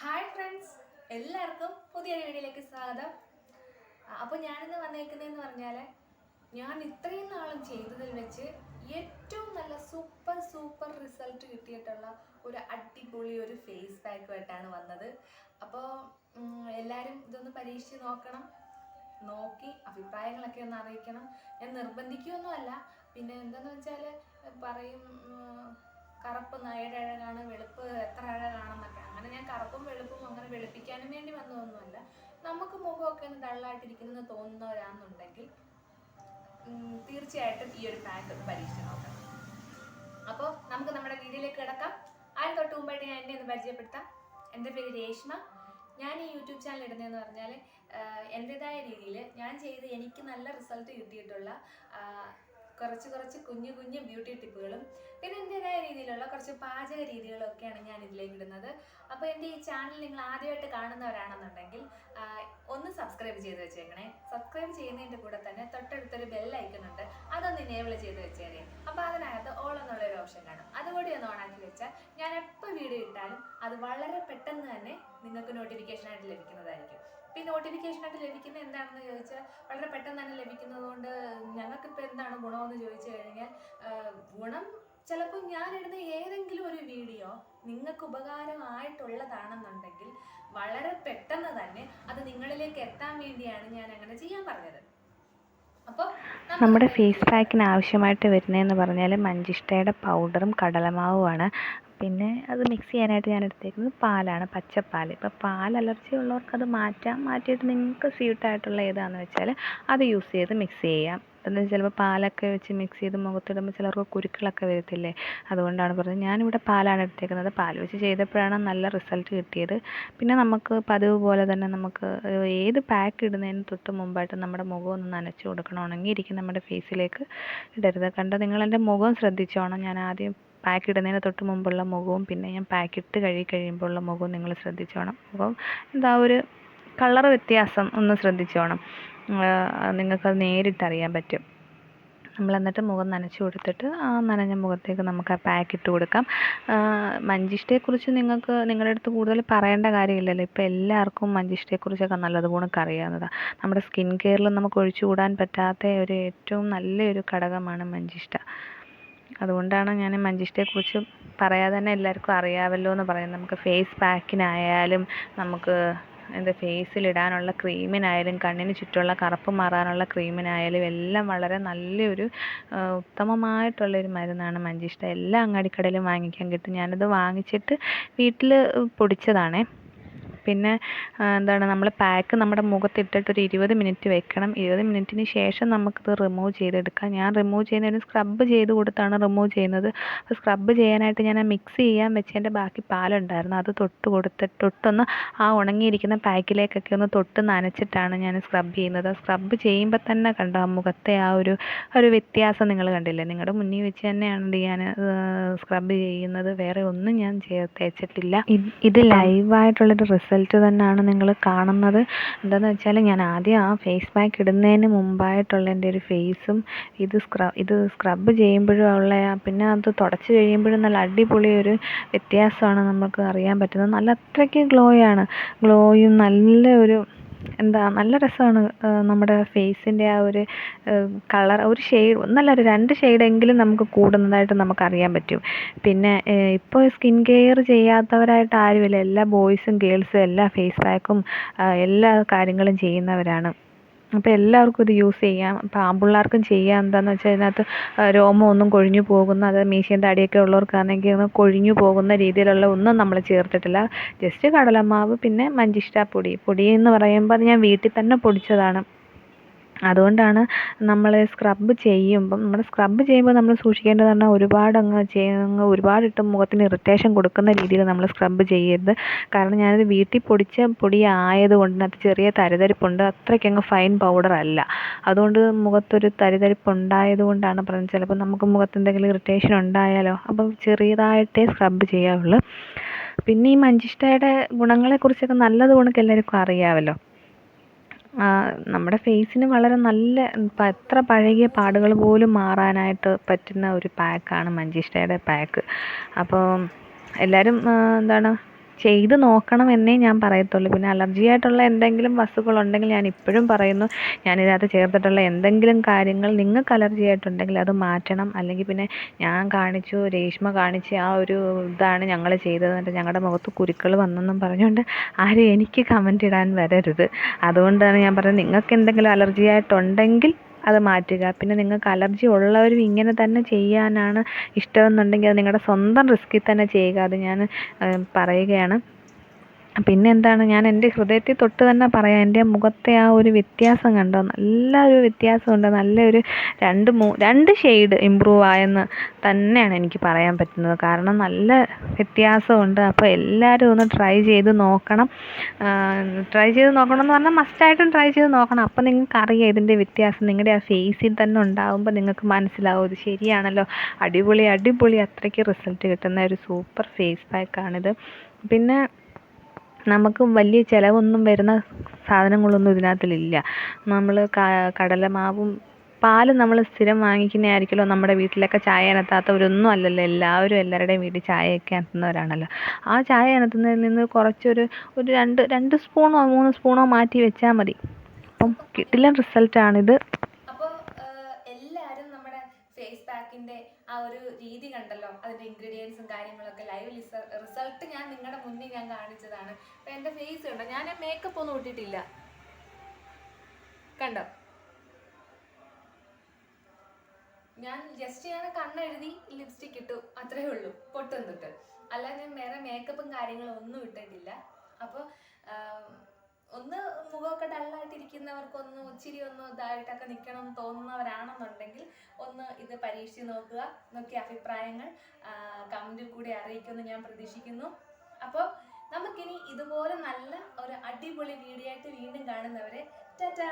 Hi friends എല്ലാവർക്കും പുതിയ വീഡിയോയിലേക്ക് സ്വാഗതം. അപ്പോൾ ഞാനിന്ന് വന്നേക്കുന്നതെന്ന് പറഞ്ഞാൽ ഞാൻ ഇത്രയും നാളും ചെയ്തതിൽ വെച്ച് ഏറ്റവും നല്ല സൂപ്പർ സൂപ്പർ റിസൾട്ട് കിട്ടിയിട്ടുള്ള ഒരു അടിപൊളി ഒരു ഫേസ് പാക്കുമായിട്ടാണ് വന്നത്. അപ്പോൾ എല്ലാവരും ഇതൊന്ന് പരീക്ഷിച്ച് നോക്കണം. നോക്കി അഭിപ്രായങ്ങളൊക്കെ ഒന്ന് അറിയിക്കണം. ഞാൻ നിർബന്ധിക്കുകയൊന്നുമല്ല പിന്നെ എന്താണെന്ന് വെച്ചാൽ പറയും കറുപ്പ് ഏഴഴകാണ് വെളുപ്പ് എത്ര അഴകാണെന്നൊക്കെ. അങ്ങനെ ഞാൻ കറുപ്പും വെളുപ്പും അങ്ങനെ വെളുപ്പിക്കാനും വേണ്ടി വന്നതൊന്നുമല്ല. നമുക്ക് മുഖമൊക്കെ ഒന്ന് ഡള്ളായിട്ടിരിക്കുന്നെന്ന് തോന്നുന്നവരാണെന്നുണ്ടെങ്കിൽ തീർച്ചയായിട്ടും ഈ ഒരു പാക്ക് പരീക്ഷിച്ച് നോക്കണം. അപ്പോൾ നമുക്ക് നമ്മുടെ വീഡിയോയിലേക്ക് കിടക്കാം. ആരും തൊട്ട് മുമ്പായിട്ട് ഞാൻ എന്നെ ഒന്ന് പരിചയപ്പെടുത്താം. എന്റെ പേര് രേഷ്മ. ഞാൻ ഈ യൂട്യൂബ് ചാനൽ ഇടുന്നതെന്ന് പറഞ്ഞാൽ എന്റെതായ രീതിയിൽ ഞാൻ ചെയ്ത് എനിക്ക് നല്ല റിസൾട്ട് കിട്ടിയിട്ടുള്ള കുറച്ച് കുറച്ച് കുഞ്ഞു കുഞ്ഞു ബ്യൂട്ടി ടിപ്പുകളും പിന്നെ എന്റെതായ രീതിയിലുള്ള കുറച്ച് പാചക രീതികളും ഒക്കെയാണ് ഞാൻ ഇതിലേക്ക് ഇടുന്നത്. അപ്പോൾ എന്റെ ഈ ചാനൽ നിങ്ങൾ ആദ്യമായിട്ട് കാണുന്നവരാണെന്നുണ്ടെങ്കിൽ ഒന്ന് സബ്സ്ക്രൈബ് ചെയ്ത് വെച്ചേക്കണേ. സബ്സ്ക്രൈബ് ചെയ്യുന്നതിന്റെ കൂടെ തന്നെ തൊട്ടടുത്തൊരു ഉണ്ട്. അതൊന്ന് ഇനേബിൾ ചെയ്ത് വെച്ചേരെ. അപ്പോൾ അതിനകത്ത് ഓൾ എന്നുള്ളൊരു ഓപ്ഷൻ കാണും. അതുകൂടി ഒന്ന് ഓണാക്കി വെച്ചാൽ ഞാൻ എപ്പോൾ വീഡിയോ ഇട്ടാലും അത് വളരെ പെട്ടെന്ന് തന്നെ നിങ്ങൾക്ക് നോട്ടിഫിക്കേഷൻ ആയിട്ട് ലഭിക്കുന്നതായിരിക്കും. ഇപ്പം ഈ നോട്ടിഫിക്കേഷൻ ആയിട്ട് ലഭിക്കുന്നത് എന്താണെന്ന് ചോദിച്ചാൽ വളരെ പെട്ടെന്ന് തന്നെ ലഭിക്കുന്നത് കൊണ്ട് ഞങ്ങൾക്കിപ്പോൾ എന്താണ് ഗുണമെന്ന് ചോദിച്ചു കഴിഞ്ഞാൽ ഗുണം ചിലപ്പോൾ ഞാൻ ഇടുന്ന ഏതെങ്കിലും ഒരു വീഡിയോ നിങ്ങൾക്ക് ഉപകാരമായിട്ടുള്ളതാണെന്നുണ്ടെങ്കിൽ വളരെ പെട്ടെന്ന് തന്നെ അത് നിങ്ങളിലേക്ക് എത്താൻ വേണ്ടിയാണ് ഞാൻ അങ്ങനെ ചെയ്യാൻ പറഞ്ഞത്. അപ്പോൾ നമ്മുടെ ഫേസ് പാക്കിന് ആവശ്യമായിട്ട് വരുന്നതെന്ന് പറഞ്ഞാൽ മഞ്ചിഷ്ടയുടെ പൗഡറും കടലമാവുമാണ്. പിന്നെ അത് മിക്സ് ചെയ്യാനായിട്ട് ഞാൻ എടുത്തേക്കുന്നത് പാലാണ് പച്ചപ്പാൽ ഇപ്പോൾ പാൽ അലർജി ഉള്ളവർക്ക് അത് മാറ്റാം. മാറ്റിയിട്ട് നിങ്ങൾക്ക് സ്വീറ്റായിട്ടുള്ള ഏതാണെന്ന് വെച്ചാൽ അത് യൂസ് ചെയ്ത് മിക്സ് ചെയ്യാം. എന്ന് ചിലപ്പോൾ പാലൊക്കെ വെച്ച് മിക്സ് ചെയ്ത് മുഖത്തിടുമ്പോൾ ചിലർക്ക് കുരുക്കളൊക്കെ വരത്തില്ലേ? അതുകൊണ്ടാണ് പറഞ്ഞത്. ഞാനിവിടെ പാലാണ് എടുത്തേക്കുന്നത്. പാൽ വെച്ച് ചെയ്തപ്പോഴാണ് നല്ല റിസൾട്ട് കിട്ടിയത്. പിന്നെ നമുക്ക് പതിവ് പോലെ തന്നെ നമുക്ക് ഏത് പാക്ക് ഇടുന്നതിന് തൊട്ട് മുമ്പായിട്ട് നമ്മുടെ മുഖം ഒന്ന് നനച്ച് കൊടുക്കണം ഉണങ്ങിയിരിക്കും നമ്മുടെ ഫേസിലേക്ക് ഇടരുത്. കണ്ടോ? നിങ്ങൾ എന്റെ മുഖം ശ്രദ്ധിച്ചോണം. ഞാൻ ആദ്യം പാക്ക് ഇടുന്നതിന് തൊട്ട് മുമ്പുള്ള മുഖവും പിന്നെ ഞാൻ പാക്ക് ഇട്ട് കഴുകി കഴിയുമ്പോഴുള്ള മുഖവും നിങ്ങൾ ശ്രദ്ധിച്ചോണം. അപ്പം എന്താ ഒരു കളർ വ്യത്യാസം ഒന്ന് ശ്രദ്ധിച്ചോണം. നിങ്ങൾക്കത് നേരിട്ടറിയാൻ പറ്റും. നമ്മൾ എന്നിട്ട് മുഖം നനച്ച് കൊടുത്തിട്ട് ആ നനഞ്ഞ മുഖത്തേക്ക് നമുക്ക് ആ പാക്ക് ഇട്ട് കൊടുക്കാം. മഞ്ചിഷ്ടയെക്കുറിച്ച് നിങ്ങൾക്ക് നിങ്ങളുടെ അടുത്ത് കൂടുതൽ പറയേണ്ട കാര്യമില്ലല്ലോ. ഇപ്പോൾ എല്ലാവർക്കും മഞ്ചിഷ്ടയെക്കുറിച്ചൊക്കെ നല്ലതുപോലെ അറിയാവുന്നതാണ് നമ്മുടെ സ്കിൻ കെയറിൽ നമുക്ക് ഒഴിച്ചുകൂടാൻ പറ്റാത്ത ഒരു ഏറ്റവും നല്ലൊരു ഘടകമാണ് മഞ്ചിഷ്ട. അതുകൊണ്ടാണ് ഞാൻ മഞ്ചിഷ്ടയെക്കുറിച്ച് പറയാതെ തന്നെ എല്ലാവർക്കും അറിയാമല്ലോ എന്ന് പറയുന്നത്. നമുക്ക് ഫേസ് പാക്കിനായാലും നമുക്ക് എന്താ ഫേസിലിടാനുള്ള ക്രീമിനായാലും കണ്ണിന് ചുറ്റുമുള്ള കറുപ്പ് മാറാനുള്ള ക്രീമിനായാലും എല്ലാം വളരെ നല്ലൊരു ഉത്തമമായിട്ടുള്ളൊരു മരുന്നാണ് മഞ്ചിഷ്ട. എല്ലാ അങ്ങാടിക്കടയിലും വാങ്ങിക്കാൻ കിട്ടും. ഞാനത് വാങ്ങിച്ചിട്ട് വീട്ടിൽ പൊടിച്ചതാണേ. പിന്നെ എന്താണ് നമ്മൾ പാക്ക് നമ്മുടെ മുഖത്തിട്ടിട്ട് ഒരു ഇരുപത് മിനിറ്റ് വെക്കണം. ഇരുപത് മിനിറ്റിന് ശേഷം നമുക്കിത് റിമൂവ് ചെയ്തെടുക്കാം. ഞാൻ റിമൂവ് ചെയ്യുന്നതിന് സ്ക്രബ്ബ് ചെയ്ത് കൊടുത്താണ് റിമൂവ് ചെയ്യുന്നത്. അപ്പോൾ സ്ക്രബ്ബ് ചെയ്യാനായിട്ട് ഞാൻ മിക്സ് ചെയ്യാൻ വെച്ചതിന്റെ ബാക്കി പാലുണ്ടായിരുന്നു. അത് തൊട്ട് കൊടുത്തിട്ട് തൊട്ടൊന്ന് ആ ഉണങ്ങിയിരിക്കുന്ന പാക്കിലേക്കൊക്കെ ഒന്ന് തൊട്ട് നനച്ചിട്ടാണ് ഞാൻ സ്ക്രബ്ബ് ചെയ്യുന്നത്. സ്ക്രബ്ബ് ചെയ്യുമ്പോൾ തന്നെ കണ്ടോ ആ മുഖത്തെ ആ ഒരു ഒരു വ്യത്യാസം നിങ്ങൾ കണ്ടില്ലേ? നിങ്ങളുടെ മുന്നിൽ വെച്ച് തന്നെയാണ് ഞാൻ സ്ക്രബ്ബ് ചെയ്യുന്നത്? വേറെ ഒന്നും ഞാൻ തേച്ചിട്ടില്ല. ഇത് ഇത് ലൈവായിട്ടുള്ളൊരു റിസൾട്ട് തന്നെയാണ് നിങ്ങൾ കാണുന്നത്. എന്താണെന്ന് വെച്ചാൽ ഞാൻ ആദ്യം ആ ഫേസ് പാക്ക് ഇടുന്നതിന് മുമ്പായിട്ടുള്ള എന്റെ ഒരു ഫേസും ഇത് സ്ക്രബ് ഇത് സ്ക്രബ് ചെയ്യുമ്പോഴും ഉള്ള പിന്നെ അത് തുടച്ച് കഴിയുമ്പോഴും നല്ല അടിപൊളി ഒരു വ്യത്യാസമാണ് നമുക്ക് അറിയാൻ പറ്റുന്നത്. നല്ല അത്രയ്ക്ക് ഗ്ലോയാണ് ഗ്ലോയും നല്ല ഒരു എന്താ നല്ല രസമാണ് നമ്മുടെ ഫേസിന്റെ ആ ഒരു കളർ ഒരു ഷെയ്ഡ് ഒന്നല്ല ഒരു രണ്ട് ഷെയ്ഡെങ്കിലും നമുക്ക് കൂടുന്നതായിട്ട് നമുക്ക് അറിയാൻ പറ്റും. പിന്നെ ഇപ്പോൾ സ്കിൻ കെയർ ചെയ്യാത്തവരായിട്ട് ആരുമില്ല. എല്ലാ ബോയ്സും ഗേൾസും എല്ലാ ഫേസ് പാക്കും എല്ലാ കാര്യങ്ങളും ചെയ്യുന്നവരാണ്. അപ്പോൾ എല്ലാവർക്കും ഇത് യൂസ് ചെയ്യാം. അപ്പോൾ ആൺപിള്ളേർക്കും ചെയ്യാം. എന്താണെന്ന് വെച്ചാൽ ഇതിനകത്ത് രോമം ഒന്നും കൊഴിഞ്ഞു പോകുന്ന അത് മീശയും താടിയൊക്കെ ഉള്ളവർക്കാണെങ്കിൽ ഒന്ന് കൊഴിഞ്ഞു പോകുന്ന രീതിയിലുള്ള ഒന്നും നമ്മൾ ചേർത്തിട്ടില്ല. ജസ്റ്റ് കടലമാവ് പിന്നെ മഞ്ചിഷ്ട പൊടി. പൊടി എന്ന് പറയുമ്പോൾ അത് ഞാൻ വീട്ടിൽ തന്നെ പൊടിച്ചതാണ്. അതുകൊണ്ടാണ് നമ്മൾ സ്ക്രബ് ചെയ്യുമ്പം നമ്മൾ സ്ക്രബ് ചെയ്യുമ്പോൾ നമ്മൾ സൂക്ഷിക്കേണ്ടത് പറഞ്ഞാൽ ഒരുപാട് അങ്ങ് അങ്ങ് ഒരുപാടിട്ട് മുഖത്തിന് ഇറിറ്റേഷൻ കൊടുക്കുന്ന രീതിയിൽ നമ്മൾ സ്ക്രബ് ചെയ്യരുത്. കാരണം ഞാനത് വീട്ടിൽ പൊടിച്ച പൊടി ആയതുകൊണ്ട് അതിനകത്ത് ചെറിയ തരിതരിപ്പുണ്ട് അത്രയ്ക്കങ്ങ് ഫൈൻ പൗഡർ അല്ല. അതുകൊണ്ട് മുഖത്തൊരു തരിതരിപ്പ് കൊണ്ടാണ് പറഞ്ഞത്. ചിലപ്പോൾ നമുക്ക് മുഖത്ത് എന്തെങ്കിലും ഇറിറ്റേഷൻ ഉണ്ടായാലോ അപ്പം ചെറിയതായിട്ടേ സ്ക്രബ് ചെയ്യാവുള്ളൂ. പിന്നെ ഈ മഞ്ചിഷ്ടയുടെ ഗുണങ്ങളെക്കുറിച്ചൊക്കെ നല്ലത് കണക്ക് എല്ലാവർക്കും അറിയാമല്ലോ നമ്മുടെ ഫേസിന് വളരെ നല്ല ഇപ്പം എത്ര പഴകിയ പാടുകൾ പോലും മാറാനായിട്ട് പറ്റുന്ന ഒരു പാക്കാണ് മഞ്ചിഷ്ടയുടെ പാക്ക്. അപ്പോൾ എല്ലാവരും എന്താണ് ചെയ്ത് നോക്കണം എന്നേ ഞാൻ പറയത്തുള്ളൂ. പിന്നെ അലർജി ആയിട്ടുള്ള എന്തെങ്കിലും വസ്തുക്കൾ ഉണ്ടെങ്കിൽ ഞാൻ ഇപ്പോഴും പറയുന്നു ഞാൻ ഞാനിതിനകത്ത് ചേർത്തിട്ടുള്ള എന്തെങ്കിലും കാര്യങ്ങൾ നിങ്ങൾക്ക് അലർജി ആയിട്ടുണ്ടെങ്കിൽ അത് മാറ്റണം. അല്ലെങ്കിൽ പിന്നെ ഞാൻ കാണിച്ചു രേഷ്മ കാണിച്ച ആ ഒരു ഇതാണ് ഞങ്ങൾ ചെയ്തത് എന്നിട്ട് ഞങ്ങളുടെ മുഖത്ത് കുരുക്കൾ വന്നെന്നും പറഞ്ഞുകൊണ്ട് ആരും എനിക്ക് കമന്റ് ഇടാൻ വരരുത്. അതുകൊണ്ടാണ് ഞാൻ പറഞ്ഞത് നിങ്ങൾക്ക് എന്തെങ്കിലും അലർജി ആയിട്ടുണ്ടെങ്കിൽ അത് മാറ്റുക. പിന്നെ നിങ്ങൾക്ക് അലർജി ഉള്ളവരും ഇങ്ങനെ തന്നെ ചെയ്യാനാണ് ഇഷ്ടമെന്നുണ്ടെങ്കിൽ അത് നിങ്ങളുടെ സ്വന്തം റിസ്കിൽ തന്നെ ചെയ്യുക. അത് ഞാൻ പറയുകയാണ്. പിന്നെ എന്താണ് ഞാൻ എന്റെ ഹൃദയത്തിൽ തൊട്ട് തന്നെ പറയാം എന്റെ മുഖത്തെ ആ ഒരു വ്യത്യാസം കണ്ടോ? നല്ല ഒരു വ്യത്യാസമുണ്ട് നല്ലൊരു രണ്ട് മൂ രണ്ട് ഷെയ്ഡ് ഇമ്പ്രൂവ് ആയെന്ന് തന്നെയാണ് എനിക്ക് പറയാൻ പറ്റുന്നത്. കാരണം നല്ല വ്യത്യാസമുണ്ട്. അപ്പോൾ എല്ലാവരും ഒന്ന് ട്രൈ ചെയ്ത് നോക്കണം. ട്രൈ ചെയ്ത് നോക്കണം എന്ന് പറഞ്ഞാൽ മസ്റ്റായിട്ടും ട്രൈ ചെയ്ത് നോക്കണം. അപ്പോൾ നിങ്ങൾക്ക് അറിയാം ഇതിന്റെ വ്യത്യാസം. നിങ്ങളുടെ ആ ഫേസിൽ തന്നെ ഉണ്ടാകുമ്പോൾ നിങ്ങൾക്ക് മനസ്സിലാവും ഇത് ശരിയാണല്ലോ. അടിപൊളി അടിപൊളി അത്രയ്ക്ക് റിസൾട്ട് കിട്ടുന്ന ഒരു സൂപ്പർ ഫേസ് പാക്കാണിത് പിന്നെ നമുക്ക് വലിയ ചിലവൊന്നും വരുന്ന സാധനങ്ങളൊന്നും ഇതിനകത്തിലില്ല. നമ്മൾ കടലമാവും പാൽ നമ്മൾ സ്ഥിരം വാങ്ങിക്കുന്നതായിരിക്കുമല്ലോ നമ്മുടെ വീട്ടിലൊക്കെ ചായ അനത്താത്തവരൊന്നും അല്ലല്ലോ. എല്ലാവരും എല്ലാവരുടെയും വീട്ടിൽ ചായയൊക്കെ അനത്തുന്നവരാണല്ലോ. ആ ചായ അനത്തുന്നതിൽ നിന്ന് കുറച്ചൊരു ഒരു രണ്ട് രണ്ട് സ്പൂണോ മൂന്ന് സ്പൂണോ മാറ്റി വെച്ചാൽ മതി. അപ്പം കിട്ടില്ല റിസൾട്ടാണിത്. ഫേസ് പാക്കിന്റെ ആ ഒരു രീതി കണ്ടല്ലോ. അതിന്റെ ഇൻഗ്രീഡിയൻസും കാര്യങ്ങളൊക്കെ ലൈവ് റിസൾട്ട് ഞാൻ നിങ്ങളുടെ മുന്നിൽ ഞാൻ കാണിച്ചതാണ്. എന്റെ ഫേസ് കണ്ടോ? ഞാൻ മേക്കപ്പ് ഒന്നും ഇട്ടിട്ടില്ല. കണ്ടോ? ഞാൻ ജസ്റ്റ് ഞാൻ കണ്ണെഴുതി ലിപ്സ്റ്റിക് ഇട്ടു. അത്രേ ഉള്ളൂ. പൊട്ടും തൊട്ട് അല്ല ഞാൻ വേറെ മേക്കപ്പും കാര്യങ്ങളും ഒന്നും ഇട്ടിട്ടില്ല. അപ്പോൾ ഒന്ന് മുഖമൊക്കെ ഡള്ളായിട്ടിരിക്കുന്നവർക്കൊന്ന് ഇച്ചിരി ഒന്ന് ഇതായിട്ടൊക്കെ നിൽക്കണം എന്ന് തോന്നുന്നവരാണെന്നുണ്ടെങ്കിൽ ഒന്ന് ഇത് പരീക്ഷിച്ച് നോക്കുക. നോക്കിയ അഭിപ്രായങ്ങൾ കമന്റിൽ കൂടി അറിയിക്കുമെന്ന് ഞാൻ പ്രതീക്ഷിക്കുന്നു. അപ്പോൾ നമുക്കിനി ഇതുപോലെ നല്ല ഒരു അടിപൊളി വീഡിയോ ആയിട്ട് വീണ്ടും കാണുന്നവരെ ടാറ്റാ!